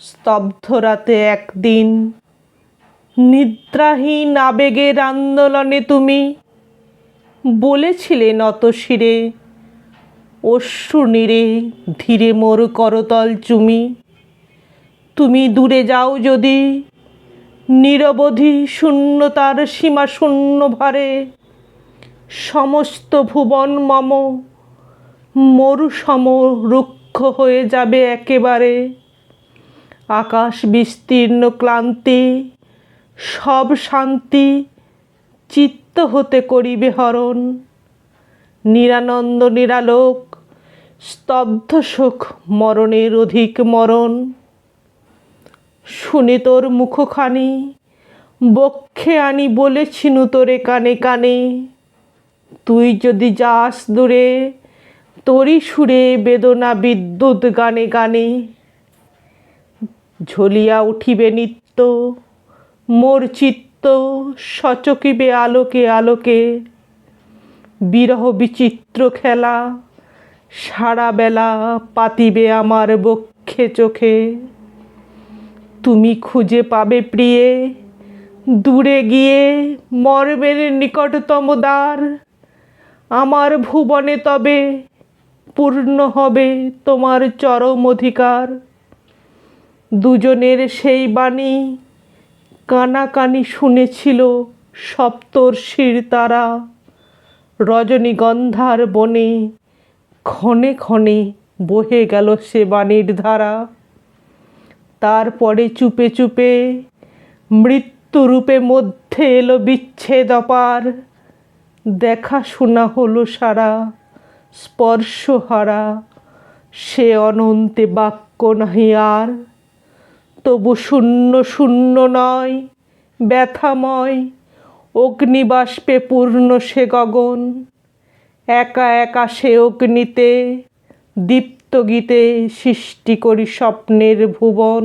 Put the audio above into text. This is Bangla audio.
স্তব্ধ রাতে একদিন। নিদ্রাহীন আবেগের আন্দোলনে তুমি বলেছিলে নত শিরে, অশ্রু নীরে ধীরে মোর করতল চুমি। তুমি দূরে যাও যদি নিরবধি শূন্যতার সীমা শূন্য ভারে। সমস্ত ভুবন মম মরুসম রুক্ষ হয়ে যাবে একেবারে। আকাশ বিস্তীর্ণ ক্লান্তি, সব শান্তি চিত্ত হতে করিবে হরণ। নিরানন্দ, নিরালোক, স্তব্ধ শোক মরণের অধিক মরণ। শুনে তোর মুখখানি, বক্ষে আনি বলেছিনু তোরে কানে কানে। তুই যদি যাস দূরে তোরই সুরে বেদনা বিদ্যুৎ গানে গানে। ঝলিয়া উঠিবে নিত্য, মোর চিত্ত সচকিবে আলোকে আলোকে। বিরহ বিচিত্র খেলা, সারা বেলা পাতিবে আমার বক্ষে চোখে। তুমি খুঁজে পাবে প্রিয়ে, দূরে গিয়ে মর্মের নিকটতম দ্বার। আমার ভুবনে তবে পূর্ণ হবে তোমার চরম অধিকার। দুজনের সেই বাণী কানাকানি শুনেছিল সপ্তর্ষির তারা। রজনীগন্ধার বনে ক্ষণে ক্ষণে বহে গেল সে বাণীর ধারা। তারপরে চুপে চুপে মৃত্যুরূপে মধ্যে এলো বিচ্ছেদ অপার। দেখা শোনা হলো সারা স্পর্শহারা। সে অনন্তে বাক্য নাহি আর। তবু শূন্য শূন্য নয়, ব্যথাময়, অগ্নিবাষ্পে পূর্ণ সে গগন। একা একা সে অগ্নিতে দীপ্ত গীতে সৃষ্টি করি স্বপ্নের ভুবন।